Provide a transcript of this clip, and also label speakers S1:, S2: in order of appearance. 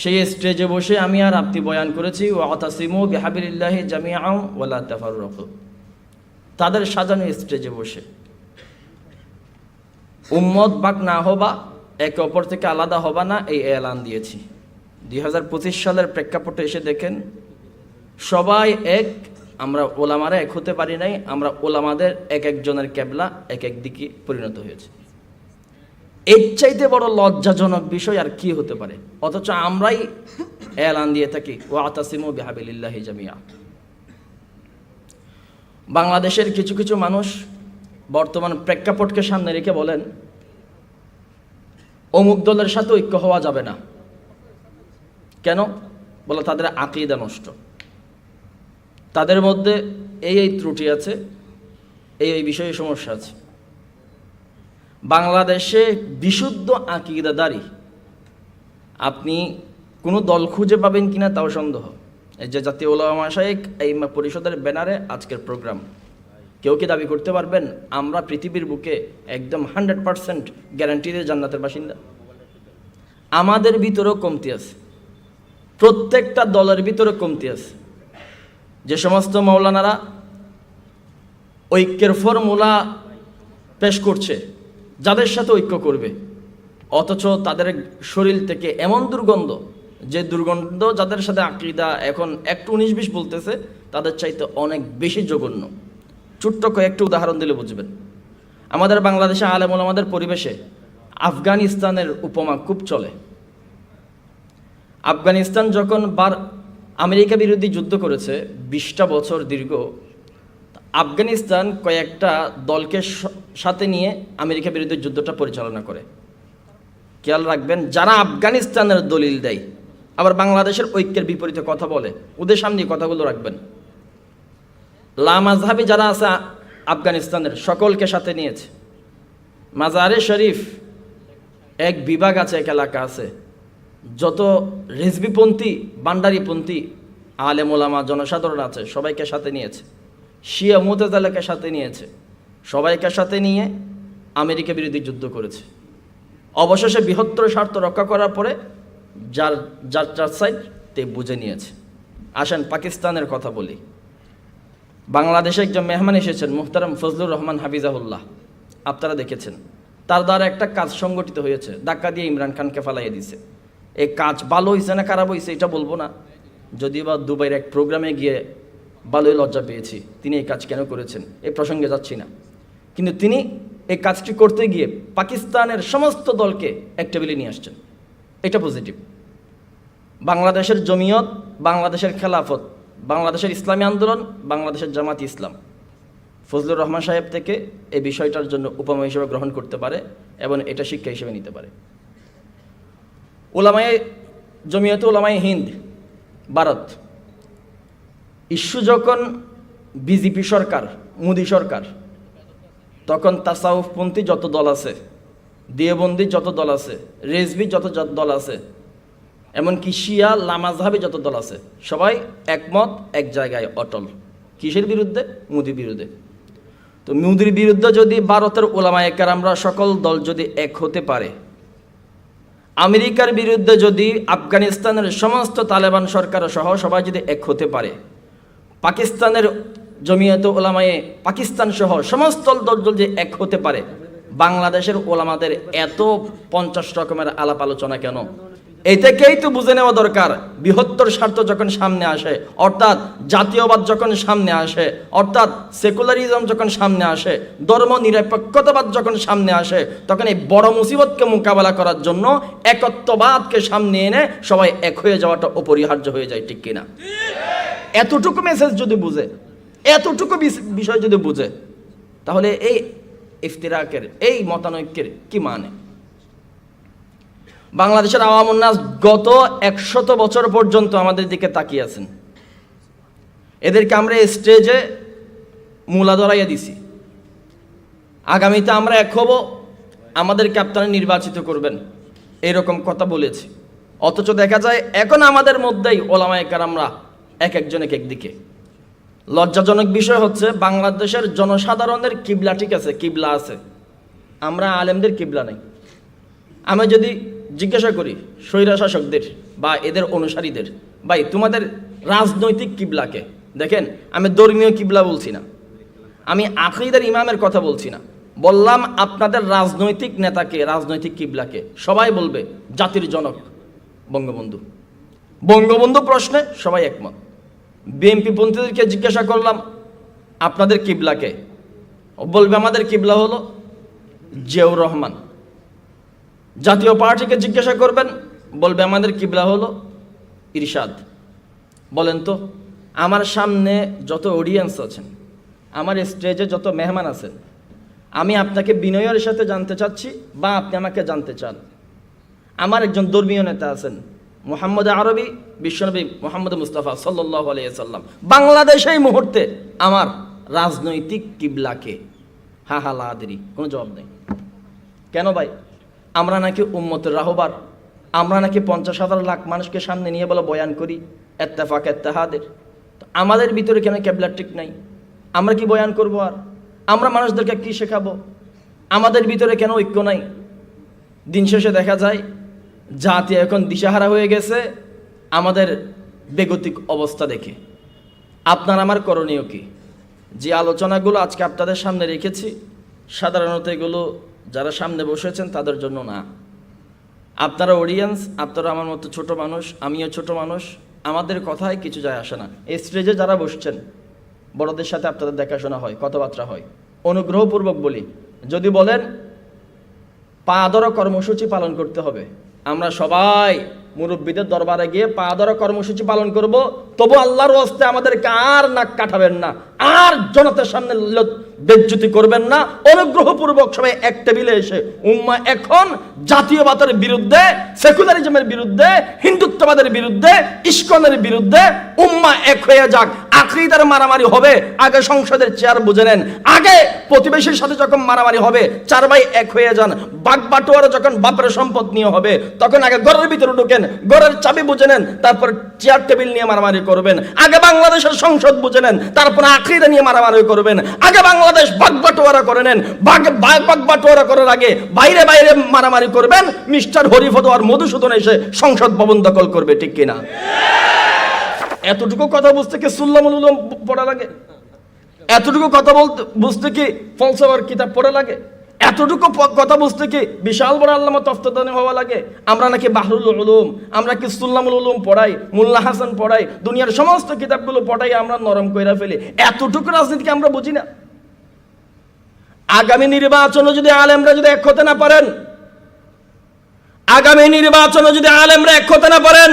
S1: সেই স্টেজে বসে আমি আর আপনি বয়ান করেছি ও আতাসিমু বিহাবিল্লাহ জামিয়াও ওয়ালা তাফাররক। তাদের সাজানো স্টেজে বসে। উম্মত বাক না হবা, একে অপর থেকে আলাদা হবা না, এই এলান দিয়েছি। দুই হাজার পঁচিশ সালের প্রেক্ষাপটে এসে দেখেন, সবাই এক, আমরা ওলামারা এক হতে পারি নাই, আমরা ওলামাদের এক একজনের ক্যাবলা এক এক দিকে পরিণত হয়েছে। এর চাইতে বড় লজ্জাজনক বিষয় আর কি হতে পারে? অথচ আমরাই এলান দিয়ে থাকি ও আতাসিমু বিহাবিল্লাহি জামিয়া। বাংলাদেশের কিছু কিছু মানুষ বর্তমান প্রেক্ষাপটকে সামনে রেখে বলেন, অমুক দলের সাথে ঐক্য হওয়া যাবে না। কেন? বলে তাদের আকিদা নষ্ট। তাদের মধ্যে এই এই ত্রুটি আছে, এই এই বিষয়ে সমস্যা আছে। বাংলাদেশে বিশুদ্ধ আকিদাদারি আপনি কোনো দল খুঁজে পাবেন কিনা তাও সন্দেহ। এই যে জাতীয় ওলামা শাহেক এই পরিষদের ব্যানারে আজকের প্রোগ্রাম। কেউ কি দাবি করতে পারবেন? আমরা পৃথিবীর বুকে একদম হান্ড্রেড পারসেন্ট গ্যারান্টি দিয়ে জান্নাতের বাসিন্দা। আমাদের ভিতরেও কমতি আছে। প্রত্যেকটা দলের ভিতরে কমতি আছে। যে সমস্ত মৌলানারা ঐক্যের ফর্মুলা পেশ করছে যাদের সাথে ঐক্য করবে। অথচ তাদের শরীর থেকে এমন দুর্গন্ধ, যে দুর্গন্ধ যাদের সাথে আকিদা এখন একটু উনিশ বিশ বলতেছে, তাদের চাইতে অনেক বেশি জঘন্য। ছোট্ট কয়েকটি উদাহরণ দিলে বুঝবেন। আমাদের বাংলাদেশে আলেমুল আমাদের পরিবেশে আফগানিস্তানের উপমা খুব চলে। আফগানিস্তান যখন বার আমেরিকা বিরোধী যুদ্ধ করেছে, বিশটা বছর দীর্ঘ আফগানিস্তান কয়েকটা দলকে সাথে নিয়ে আমেরিকা বিরুদ্ধে যুদ্ধটা পরিচালনা করে। খেয়াল রাখবেন, যারা আফগানিস্তানের দলিল দেয়, আবার বাংলাদেশের ঐক্যের বিপরীতে কথা বলে, ওদের সামনে কথাগুলো রাখবেন। লামাজহাবি যারা আছে আফগানিস্তানের, সকলকে সাথে নিয়েছে। মাজারে শরীফ এক বিভাগ আছে, এক এলাকা আছে। যত রেজবিপন্থী বান্ডারিপন্থী আলেমোলামা জনসাধারণ আছে, সবাইকে সাথে নিয়েছে। শিয়া মুতেজালাকে সাথে নিয়েছে। সবাইকে সাথে নিয়ে আমেরিকা বিরোধী যুদ্ধ করেছে। অবশেষে বৃহত্তর স্বার্থ রক্ষা করার পরে যার যার চার সাইড তে বুঝে নিয়েছে। আসেন পাকিস্তানের কথা বলি। বাংলাদেশে একজন মেহমান এসেছেন মুহতারাম ফজলুর রহমান হাফিজাহুল্লাহ। আপনারা দেখেছেন, তার দ্বারা একটা কাজ সংগঠিত হয়েছে। ধাক্কা দিয়ে ইমরান খানকে ফালাইয়ে দিছে। এই কাজ ভালো হয়েছে না খারাপ হয়েছে এটা বলব না। যদিও বা দুবাইয়ের এক প্রোগ্রামে গিয়ে ভালোই লজ্জা পেয়েছি। তিনি এই কাজ কেন করেছেন? এই প্রসঙ্গে যাচ্ছি না। কিন্তু তিনি এই কাজটি করতে গিয়ে পাকিস্তানের সমস্ত দলকে এক টেবিলে নিয়ে আসছেন। এটা পজিটিভ বাংলাদেশের জমিয়ত, বাংলাদেশের খেলাফত, বাংলাদেশের ইসলামী আন্দোলন, বাংলাদেশের জামাত ইসলাম। ফজলুর রহমান সাহেব থেকে এই বিষয়টার জন্য উপমা হিসেবে গ্রহণ করতে পারে এবং এটা শিক্ষা হিসেবে নিতে পারে। ওলামায়ে, জমিয়ত ওলামায়ে হিন্দ, ভারত। ইস্যু যখন বিজেপি সরকার, মোদী সরকার, তখন তাসাউফপন্থী যত দল আছে দিয়েবন্দি যত দল আছে, রেজবি যত দল আছে, এমনকি শিয়া লামাজহাবি যত দল আছে, সবাই একমত, এক জায়গায় অটল। কিসের বিরুদ্ধে? মোদির বিরুদ্ধে। তো মোদির বিরুদ্ধে যদি ভারতের ওলামায়ে আমরা সকল দল যদি এক হতে পারে, আমেরিকার বিরুদ্ধে যদি আফগানিস্তানের সমস্ত তালেবান সরকার সহ সবাই যদি এক হতে পারে পাকিস্তানের জমিয়ত ওলামায়ে পাকিস্তান সহ সমস্ত দল যে এক হতে পারে, বাংলাদেশের ওলামাদের এত পঞ্চাশ রকমের আলাপ আলোচনা কেন? এই থেকেই তো বুঝে নেওয়া দরকার, বৃহত্তর স্বার্থ যখন সামনে আসে, অর্থাৎ জাতীয়বাদ যখন সামনে আসে, অর্থাৎ সেকুলারিজম যখন সামনে আসে, ধর্ম নিরপেক্ষতাবাদ যখন সামনে আসে, তখন এই বড় মুসিবতকে মোকাবেলা করার জন্য একত্ববাদকে সামনে এনে সবাই এক হয়ে যাওয়াটা অপরিহার্য হয়ে যায়, ঠিক কিনা? এতটুকু মেসেজ যদি বুঝে, এতটুকু বিষয় যদি বুঝে, তাহলে এই ইফতিরাকের, এই মতানৈক্যের কি মানে? বাংলাদেশের আওয়াম উন্নাস গত একশত বছর পর্যন্ত আমাদের দিকে তাকিয়ে আছেন। এদেরকে আমরা স্টেজে মূলা ধরাইয়া দিছি। আগামীতে আমরা এক হব, আমাদের আপনারা নির্বাচিত করবেন, এরকম কথা বলেছি। অথচ দেখা যায়, এখন আমাদের মধ্যেই ওলামায়িকার আমরা এক একজন এক একদিকে লজ্জাজনক বিষয় হচ্ছে বাংলাদেশের জনসাধারণের কিবলা ঠিক আছে, কিবলা আছে। আমরা আলেমদের কিবলা নেই। আমি যদি জিজ্ঞাসা করি স্বৈরা শাসকদের বা এদের অনুসারীদের, ভাই, তোমাদের রাজনৈতিক কিবলাকে দেখেন, আমি ধর্মীয় কিবলা বলছি না। আমি আখিদার ইমামের কথা বলছি না। বললাম, আপনাদের রাজনৈতিক নেতাকে রাজনৈতিক কিবলাকে সবাই বলবে, জাতির জনক, বঙ্গবন্ধু। বঙ্গবন্ধু প্রশ্নে সবাই একমত। বিএনপি পন্থীদেরকে জিজ্ঞাসা করলাম, আপনাদের কিবলাকে বলবে, আমাদের কিবলা হলো জিয়াউর রহমান। জাতীয় পার্টিকে জিজ্ঞাসা করবেন, বলবে, আমাদের কিবলা হলো ইরশাদ। বলেন তো, আমার সামনে যত অডিয়েন্স আছেন, আমার স্টেজে যত মেহমান আছেন, আমি আপনাকে বিনয়ের সাথে জানতে চাচ্ছি বা আপনি আমাকে জানতে চান। আমার একজন ধর্মীয় নেতা আছেন মোহাম্মদ আরবি, বিশ্বনবী মোহাম্মদ মুস্তাফা সাল্লাহ আলিয়াল্লাম বাংলাদেশ এই মুহূর্তে আমার রাজনৈতিক কিবলাকে। হা হা লাদেরি কোনো জবাব নেই। কেন ভাই? আমরা নাকি উম্মতের রাহবার। আমরা নাকি পঞ্চাশ হাজার লাখ মানুষকে সামনে নিয়ে বলে বয়ান করি, এত্তেফাক, এত্তেহাদের। আমাদের ভিতরে কেন ক্যাবলার ঠিক নাই? আমরা কি বয়ান করব আর? আমরা মানুষদেরকে কি শেখাবো? আমাদের ভিতরে কেন ঐক্য নাই? দিন শেষে দেখা যায় জাতি এখন দিশাহারা হয়ে গেছে, আমাদের বেগতিক অবস্থা দেখে। আপনার আমার করণীয় কি? যে আলোচনাগুলো আজকে আপনাদের সামনে রেখেছি, সাধারণত এগুলো যারা সামনে বসেছেন তাদের জন্য না। আপনারা অডিয়েন্স আপনারা আমার মতো ছোট মানুষ, আমিও ছোট মানুষ, আমাদের কথায় কিছু যায় আসে না। এই স্টেজে যারা বসছেন, বড়দের সাথে আপনাদের দেখাশোনা হয়, কথাবার্তা হয়। অনুগ্রহপূর্বক বলি, যদি বলেন, পা ধরা কর্মসূচি পালন করতে হবে। আমরা সবাই মুরব্বীদের দরবারে গিয়ে পা ধরা কর্মসূচি পালন করব। তবু আল্লাহর হস্তে আমাদেরকে আর নাক কাটাবেন না, আর জনতার সামনে বেজ্জুতি করবেন না। অনুগ্রহপূর্বক সবাই এক টেবিলে এসে, উম্মা এখন জাতীয়বাদের বিরুদ্ধে, সেকুলারিজমের বিরুদ্ধে, হিন্দুত্ববাদের বিরুদ্ধে, ইস্কনের বিরুদ্ধে, উম্মা এক হয়ে যাক। আখরিদার মারামারি হবে। আগে সংসদের চেয়ার বুঝে নেন। আগে প্রতিবেশীর সাথে যখন মারামারি হবে, চার ভাই এক হয়ে যান। বাঘ বাটোয়ারা যখন বাপের সম্পদ নিয়ে হবে, তখন আগে ঘরের ভিতরে ঢুকেন, ঘরের চাবি বুঝে নেন, তারপর চেয়ার টেবিল নিয়ে মারামারি করবেন। আগে বাংলাদেশের সংসদ বুঝে নেন, তারপর আখরিদা নিয়ে মারামারি করবেন। আগে বাংলাদেশ বাঘ বাটোয়ারা করে নেন। বাঘ বাঘ বাঘ বাটোয়ারা করার আগে বাইরে বাইরে মারামারি করবেন। মিস্টার হরিফদ আর মধুসূদন এসে সংসদ ভবন দখল করবে, ঠিক কিনা? এতটুকু কথা বুঝতে কি সুল্লামুল উলুম পড়া লাগে? এতটুকু কথা বলতে বুঝতে কি ফলসফার কিতাব পড়া লাগে? এতটুকু কথা বুঝতে কি বিশাল বড় আল্লামা তফতদানি হওয়া লাগে? আমরা নাকি বাহরুল উলুম, আমরা কি সুল্লামুল উলুম পড়াই, মুল্লা হাসান পড়াই, দুনিয়ার সমস্ত কিতাবগুলো পড়াই আমরা নরম কইরা ফেলি। এতটুকু রাজনীতিকে আমরা বুঝি না। আগামী নির্বাচনে যদি আলেমরা যদি এক হতে না পারেন, আগামী নির্বাচনে যদি আলেমরা এক হতে না পারেন